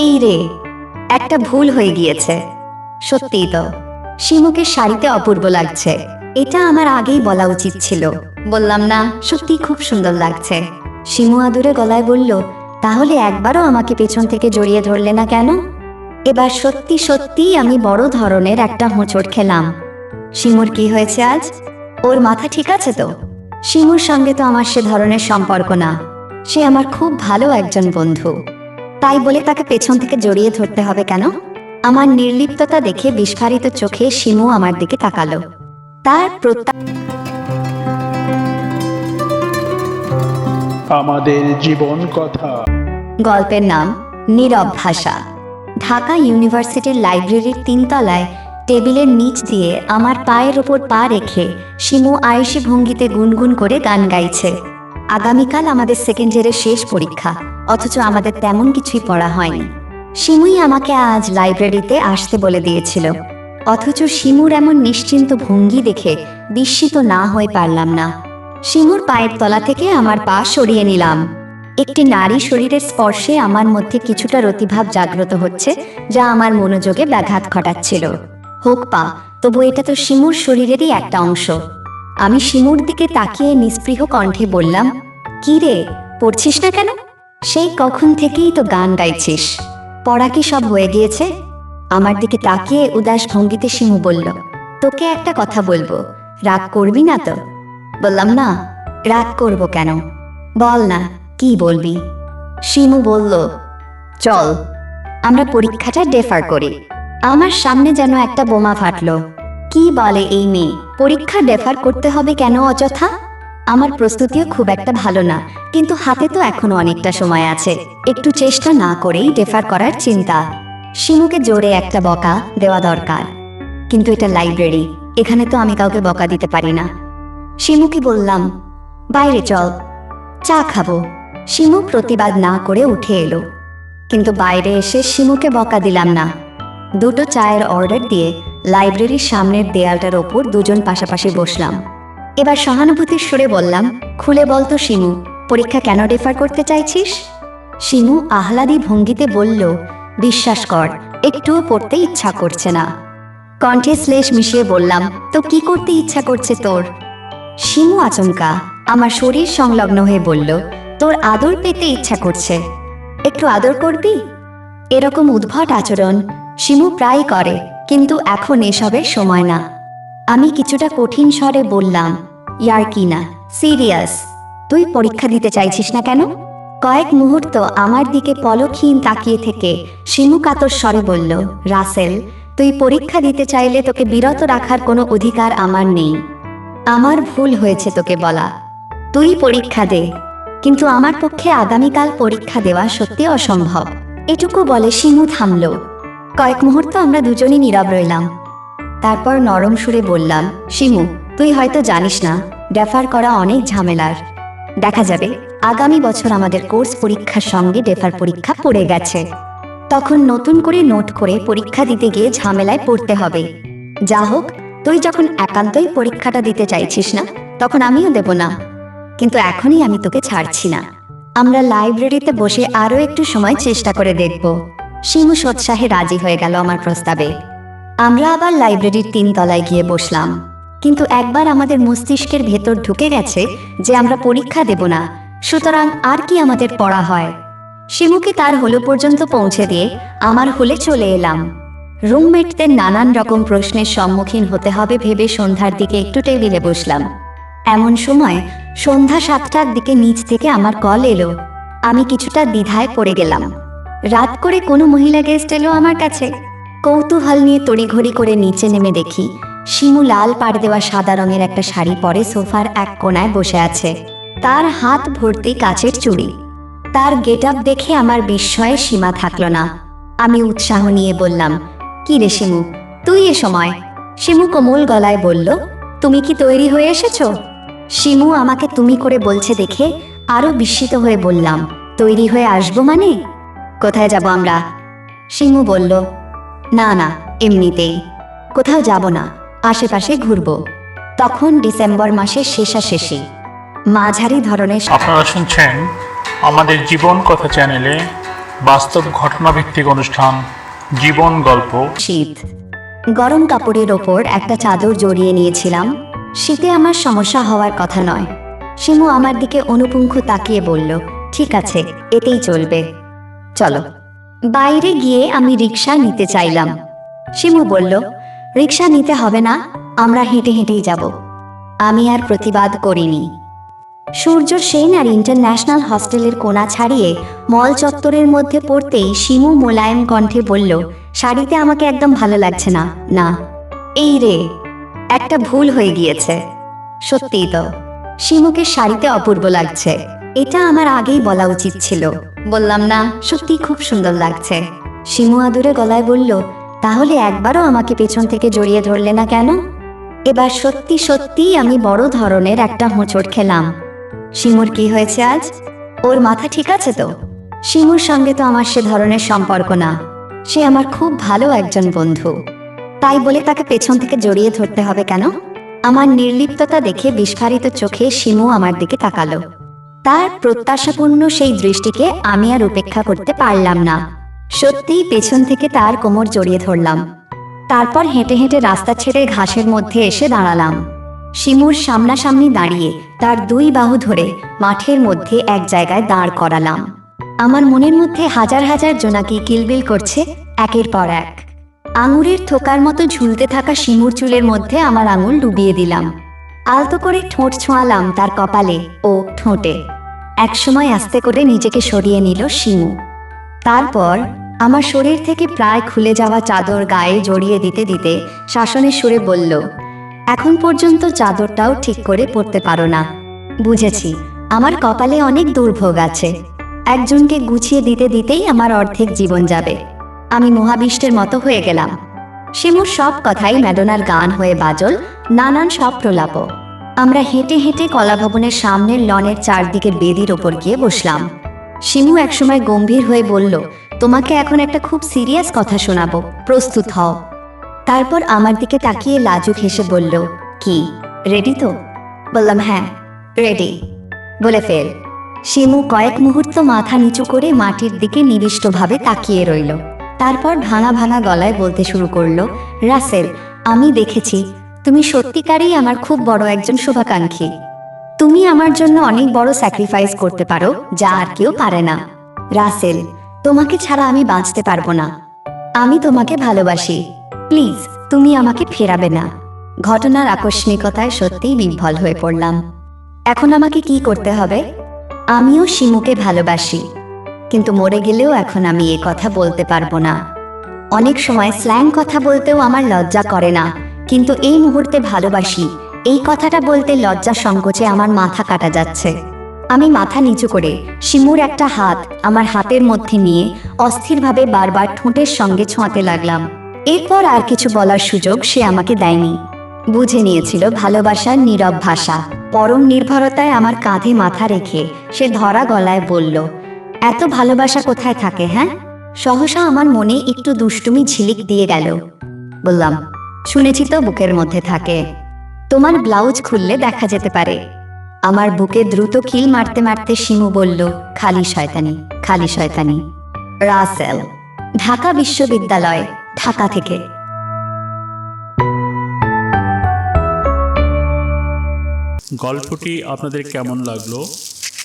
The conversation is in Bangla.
এই রে, একটা ভুল হয়ে গিয়েছে। সত্যিই তো, শিমুকে শাড়িতে অপূর্ব লাগছে। এটা আমার আগেই বলা উচিত ছিল। বললাম না সত্যি খুব সুন্দর লাগছে। শিমু আদুরে গলায় বলল, তাহলে একবারও আমাকে পেছন থেকে জড়িয়ে ধরলে না কেন? এবার সত্যি সত্যি আমি বড় ধরনের একটা হোঁচট খেলাম। শিমুর কি হয়েছে আজ? ওর মাথা ঠিক আছে তো? শিমুর সঙ্গে তো আমার সে ধরনের সম্পর্ক না। সে আমার খুব ভালো একজন বন্ধু। তাই বলে তাকে পেছন থেকে জড়িয়ে ধরতে হবে কেন? আমার নির্লিপ্ততা দেখে বিস্ফারিত চোখে শিমু আমার দিকে তাকালো। তার প্রত্যা আমাদের জীবন কথা। গল্পের নাম নীরব ভাষা। ঢাকা ইউনিভার্সিটির লাইব্রেরির তিনতলায় টেবিলের নিচ দিয়ে আমার পায়ের ওপর পা রেখে শিমু আয়েসি ভঙ্গিতে গুনগুন করে গান গাইছে। আগামীকাল আমাদের সেকেন্ড ইয়ারের শেষ পরীক্ষা, অথচ আমাদের তেমন কিছুই পড়া হয়নি। শিমুই আমাকে আজ লাইব্রেরিতে আসতে বলে দিয়েছিল। অথচ শিমুর এমন নিশ্চিন্ত ভঙ্গি দেখে বিস্মিত না হয়ে পারলাম না। শিমুর পায়ের তলা থেকে আমার পা সরিয়ে নিলাম। একটি নারী শরীরের স্পর্শে আমার মধ্যে কিছুটা রতিভাব জাগ্রত হচ্ছে, যা আমার মনোযোগে ব্যাঘাত ঘটাচ্ছিল। হোক পা, তবু এটা তো শিমুর শরীরেরই একটা অংশ। আমি শিমুর দিকে তাকিয়ে নিস্পৃহ কণ্ঠে বললাম, কি রে, পড়ছিস না কেন? সেই কখন থেকেই তো গান গাইছিস। পড়া কি সব হয়ে গিয়েছে? আমার দিকে তাকিয়ে উদাস ভঙ্গিতে শিমু বলল, তোকে একটা কথা বলব, রাগ করবি না তো? বললাম, না, রাগ করব কেন? বল না, কি বলবি? শিমু বলল, চল, আমরা পরীক্ষাটা ডেফার করি। আমার সামনে যেন একটা বোমা ফাটলো। কি বলে এই মেয়ে? পরীক্ষা ডেফার করতে হবে কেন অযথা? আমার প্রস্তুতিও খুব একটা ভালো না, কিন্তু হাতে তো এখনও অনেকটা সময় আছে। একটু চেষ্টা না করেই ডেফার করার চিন্তা। শিমুকে জোরে একটা বকা দেওয়া দরকার। কিন্তু এটা লাইব্রেরি, এখানে তো আমি কাউকে বকা দিতে পারি না। শিমুকে বললাম, বাইরে চল, চা খাব। শিমু প্রতিবাদ না করে উঠে এলো। কিন্তু বাইরে এসে শিমুকে বকা দিলাম না। দুটো চায়ের অর্ডার দিয়ে লাইব্রেরির সামনের দেয়ালটার ওপর দুজন পাশাপাশি বসলাম। এবার সহানুভূতির সুরে বললাম, খুলে বলতো শিমু, পরীক্ষা কেন রেফার করতে চাইছিস? শিমু আহ্লাদি ভঙ্গিতে বলল, বিশ্বাস কর, একটুও পড়তে ইচ্ছা করছে না। কণ্ঠে শ্লেষ মিশিয়ে বললাম, তো কি করতে ইচ্ছা করছে তোর? শিমু আচমকা, আমার শরীর সংলগ্ন হয়ে বলল, তোর আদর পেতে ইচ্ছা করছে, একটু আদর করবি? এরকম উদ্ভট আচরণ শিমু প্রায় করে। কিন্তু এখন এসবের সময় না। আমি কিছুটা কঠিন স্বরে বললাম, ইয়ার কি না, সিরিয়াস, তুই পরীক্ষা দিতে চাইছিস না কেন? কয়েক মুহূর্ত আমার দিকে পলকহীন তাকিয়ে থেকে শিমু কাতর স্বরে বলল, রাসেল, তুই পরীক্ষা দিতে চাইলে তোকে বিরত রাখার কোনো অধিকার আমার নেই। আমার ভুল হয়েছে তোকে বলা। তুই পরীক্ষা দে, কিন্তু আমার পক্ষে আগামীকাল পরীক্ষা দেওয়া সত্যি অসম্ভব। এটুকু বলে শিমু থামল। কয়েক মুহূর্ত আমরা দুজনই নীরব রইলাম। তারপর নরম সুরে বললাম, শিমু, তুই হয়তো জানিস না, ডেফার করা অনেক ঝামেলার। দেখা যাবে, আগামী বছর আমাদের কোর্স পরীক্ষার সঙ্গে ডেফার পরীক্ষা পড়ে গেছে। তখন নতুন করে নোট করে পরীক্ষা দিতে গিয়ে ঝামেলায় পড়তে হবে। যা হোক, তুই যখন একান্তই পরীক্ষাটা দিতে চাইছিস না, তখন আমিও দেব না। কিন্তু এখনই আমি তোকে ছাড়ছি না। আমরা লাইব্রেরিতে বসে আরও একটু সময় চেষ্টা করে দেখব। শিমু সোৎসাহে রাজি হয়ে গেল আমার প্রস্তাবে। আমরা আবার লাইব্রেরির তিন তলায় গিয়ে বসলাম। কিন্তু একবার আমাদের মস্তিষ্কের ভেতর ঢুকে গেছে যে আমরা পরীক্ষা দেব না, সুতরাং আর কি আমাদের পড়া হয়। শিমুকে তার হলো পর্যন্ত পৌঁছে দিয়ে আমার হলে চলে এলাম। রুমমেটদের নানান রকম প্রশ্নের সম্মুখীন হতে হবে ভেবে সন্ধ্যার দিকে একটু টেবিলে বসলাম। এমন সময় সন্ধ্যা সাতটার দিকে নিচ থেকে আমার কল এলো। আমি কিছুটা দ্বিধায় পড়ে গেলাম। রাত করে কোনো মহিলা গেস্ট এলো আমার কাছে। কৌতূহল নিয়ে তড়িঘড়ি করে নিচে নেমে দেখি, শিমু লাল পাড় দেওয়া সাদা রঙের একটা শাড়ি পরে সোফার এক কোনায় বসে আছে। তার হাত ভর্তি কাচের চুড়ি। তার গেট আপ দেখে আমার বিস্ময়ে সীমা থাকল না। আমি উৎসাহ নিয়ে বললাম, কি রে শিমু, তুই এ সময়? শিমু কোমল গলায় বলল, তুমি কি তৈরি হয়ে এসেছ? শিমু আমাকে তুমি করে বলছে দেখে আরও বিস্মিত হয়ে বললাম, তৈরি হয়ে আসব মানে? কোথায় যাব আমরা? শিমু বলল না না এমনিতেই। কোথাও যাব না আশেপাশে ঘুরবো। তখন ডিসেম্বর মাসের শেষাশেষি মাঝারি ধরনের আপনারা শুনছেন আমাদের জীবন কথা চ্যানেলে বাস্তব ঘটনাভিত্তিক অনুষ্ঠান জীবন গল্প। শীত। গরম কাপড়ের ওপর একটা চাদর জড়িয়ে নিয়েছিলাম। শীতে আমার সমস্যা হওয়ার কথা নয়। শিমু আমার দিকে অনুপুঙ্খ তাকিয়ে বলল ঠিক আছে এতেই চলবে। চলো। বাইরে গিয়ে আমি রিক্সা নিতে চাইলাম। শিমু বলল রিক্সা নিতে হবে না, আমরা হেঁটে হেঁটেই যাব। আমি আর প্রতিবাদ করিনি। সূর্য সেন আর ইন্টারন্যাশনাল হস্টেলের কোনা ছাড়িয়ে মল চত্বরের মধ্যে পড়তেই শিমু মোলায়েম কণ্ঠে বলল, শাড়িতে আমাকে একদম ভালো লাগছে না না। এই রে, একটা ভুল হয়ে গিয়েছে। সত্যিই তো, শিমুকে শাড়িতে অপূর্ব লাগছে। এটা আমার আগেই বলা উচিত ছিল। বললাম, না সত্যি খুব সুন্দর লাগছে। শিমু আদুরে গলায় বলল, তাহলে একবারও আমাকে পেছন থেকে জড়িয়ে ধরলে না কেন? এবার সত্যি সত্যি আমি বড় ধরনের একটা হোঁচট খেলাম। শিমুর কি হয়েছে আজ? ওর মাথা ঠিক আছে তো? শিমুর সঙ্গে তো আমার সে ধরনের সম্পর্ক না। সে আমার খুব ভালো একজন বন্ধু। তাই বলে তাকে পেছন থেকে জড়িয়ে ধরতে হবে কেন? আমার নির্লিপ্ততা দেখে বিস্ফারিত চোখে শিমু আমার দিকে তাকালো। তার প্রত্যাশাপূর্ণ সেই দৃষ্টিকে আমি আর উপেক্ষা করতে পারলাম না। সত্যিই পেছন থেকে তার কোমর জড়িয়ে ধরলাম। তারপর হেঁটে হেঁটে রাস্তা ছেড়ে ঘাসের মধ্যে এসে দাঁড়ালাম। শিমুর সামনাসামনি দাঁড়িয়ে তার দুই বাহু ধরে মাঠের মধ্যে এক জায়গায় দাঁড় করালাম। আমার মনের মধ্যে হাজার হাজার জোনাকি কিলবিল করছে একের পর এক। আঙুরের থোকার মতো ঝুলতে থাকা শিমুর চুলের মধ্যে আমার আঙুল ডুবিয়ে দিলাম। আলতো করে ঠোঁট ছোঁয়ালাম তার কপালে ও ঠোঁটে। একসময় আস্তে করে নিজেকে সরিয়ে নিল শিমু। তারপর আমার শরীর থেকে প্রায় খুলে যাওয়া চাদর গায়ে জড়িয়ে দিতে দিতে শাসনের সুরে বলল, এখন পর্যন্ত চাদরটাও ঠিক করে পরতে পারো না। বুঝেছি, আমার কপালে অনেক দুর্ভোগ আছে। একজনকে গুছিয়ে দিতে দিতেই আমার অর্ধেক জীবন যাবে। আমি মহাবিষ্টের মতো হয়ে গেলাম। শিমুর সব কথাই ম্যাডোনার গান হয়ে বাজল, নানান সব প্রলাপ আমরা হেঁটে হেঁটে কলাভবনের সামনের লনের চারদিকের বেদির ওপর গিয়ে বসলাম। শিমু একসময় গম্ভীর হয়ে বলল, তোমাকে এখন একটা খুব সিরিয়াস কথা শোনাবো, প্রস্তুত হও। তারপর আমার দিকে তাকিয়ে লাজুক হেসে বলল, কি রেডি তো? বললাম হ্যাঁ রেডি বলে ফেল। শিমু কয়েক মুহূর্ত মাথা নিচু করে মাটির দিকে নিবিষ্টভাবে তাকিয়ে রইল। তারপর ভাঙা ভাঙা গলায় বলতে শুরু করল, রাসেল, আমি দেখেছি, তুমি সত্যিকারই আমার খুব বড় একজন শুভাকাঙ্ক্ষী। তুমি আমার জন্য অনেক বড় স্যাক্রিফাইস করতে পারো, যা আর কেউ পারে না। রাসেল, তোমাকে ছাড়া আমি বাঁচতে পারব না। আমি তোমাকে ভালোবাসি। প্লিজ, তুমি আমাকে ফেরাবে না। ঘটনার আকস্মিকতায় সত্যিই বিহ্বল হয়ে পড়লাম। এখন আমাকে কি করতে হবে? আমিও শিমুকে ভালোবাসি। কিন্তু মরে গেলেও এখন আমি এ কথা বলতে পারব না। অনেক সময় স্ল্যাং কথা বলতেও আমার লজ্জা করে না, কিন্তু এই মুহূর্তে ভালোবাসি। এই কথাটা বলতে লজ্জা সংকোচে আমার মাথা কাটা যাচ্ছে। আমি মাথা নিচু করে শিমুর একটা হাত আমার হাতের মধ্যে নিয়ে অস্থিরভাবে বারবার ঠোঁটের সঙ্গে ছোঁয়াতে লাগলাম। এরপর আর কিছু বলার সুযোগ সে আমাকে দেয়নি। বুঝে নিয়েছিল ভালোবাসার নীরব ভাষা। পরম নির্ভরতায় আমার কাঁধে মাথা রেখে সে ধরা গলায় বলল এত ভালোবাসা কোথায় থাকে হ্যাঁ? সহসা আমার মনে একটু দুষ্টুমি ঝিলিক দিয়ে গেল। বললাম, শুনেছি তো বুকের মধ্যে থাকে। তোমার ব্লাউজ খুললে দেখা যেতে পারে। আমার বুকে দ্রুত কিল মারতে মারতে শিমু বলল, খালি শয়তানি খালি শয়তানি। রাসেল, ঢাকা বিশ্ববিদ্যালয়, ঢাকা থেকে। গল্পটি আপনাদের কেমন লাগল?